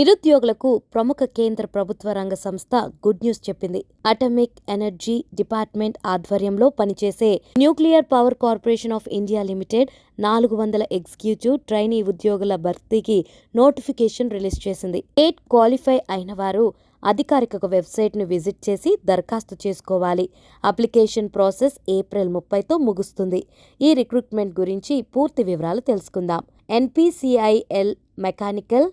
నిరుద్యోగులకు ప్రముఖ కేంద్ర ప్రభుత్వ రంగ సంస్థ గుడ్ న్యూస్ చెప్పింది. అటమిక్ ఎనర్జీ డిపార్ట్మెంట్ ఆధ్వర్యంలో పనిచేసే nuclear power corporation of India limited నాలుగు వందల ఎగ్జిక్యూటివ్ ట్రైనీ ఉద్యోగుల భర్తీకి నోటిఫికేషన్ రిలీజ్ చేసింది. ఎయిట్ క్వాలిఫై అయిన వారు అధికారిక వెబ్సైట్ను విజిట్ చేసి దరఖాస్తు చేసుకోవాలి. అప్లికేషన్ ప్రాసెస్ ఏప్రిల్ ముప్పైతో ముగుస్తుంది. ఈ రిక్రూట్మెంట్ గురించి పూర్తి వివరాలు తెలుసుకుందాం. NPCIL mechanical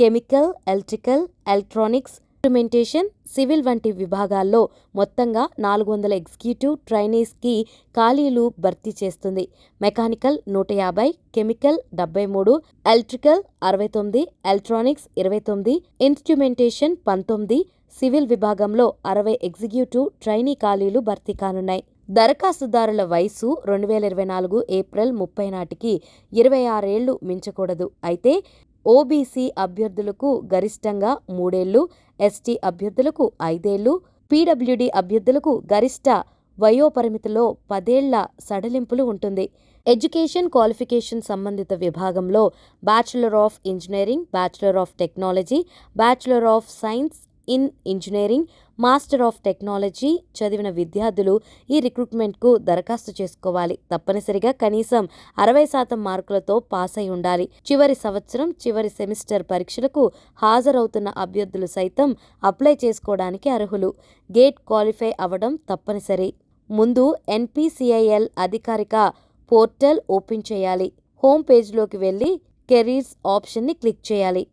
chemical electrical electronics instrumentation civil వంటి విభాగాల్లో మొత్తంగా నాలుగు వందల ఎగ్జిక్యూటివ్ ట్రైనీస్కి ఖాళీలు భర్తీ చేస్తుంది. మెకానికల్ నూట యాభై కెమికల్ డెబ్బై మూడు ఎలక్ట్రికల్ అరవై తొమ్మిది ఎలక్ట్రానిక్స్ ఇరవై తొమ్మిది ఇన్స్ట్రుమెంటేషన్ పంతొమ్మిది సివిల్ విభాగంలో అరవై ఎగ్జిక్యూటివ్ ట్రైనీ ఖాళీలు భర్తీ కానున్నాయి. దరఖాస్తుదారుల వయసు రెండు వేల ఇరవై నాలుగు ఏప్రిల్ ముప్పై నాటికి ఇరవై ఆరేళ్ళు మించకూడదు. అయితే ఓబీసీ అభ్యర్థులకు గరిష్టంగా మూడేళ్ళు ఎస్టీ అభ్యర్థులకు ఐదేళ్ళు పీడబ్ల్యూడీ అభ్యర్థులకు గరిష్ట వయోపరిమితిలో పదేళ్ళ సడలింపులు ఉంటుంది. ఎడ్యుకేషన్ క్వాలిఫికేషన్ సంబంధిత విభాగంలో bachelor of engineering bachelor of technology bachelor of science in engineering master of technology చదివిన విద్యార్థులు ఈ రిక్రూట్మెంట్కు దరఖాస్తు చేసుకోవాలి. తప్పనిసరిగా కనీసం అరవై శాతం మార్కులతో పాస్ అయి ఉండాలి. చివరి సంవత్సరం చివరి సెమిస్టర్ పరీక్షలకు హాజరవుతున్న అభ్యర్థులు సైతం అప్లై చేసుకోవడానికి అర్హులు. గేట్ క్వాలిఫై అవ్వడం తప్పనిసరి. ముందు ఎన్పిసిఐఎల్ అధికారిక పోర్టల్ ఓపెన్ చేయాలి. హోమ్ పేజ్లోకి వెళ్ళి కెరీర్స్ ఆప్షన్ని క్లిక్ చేయాలి.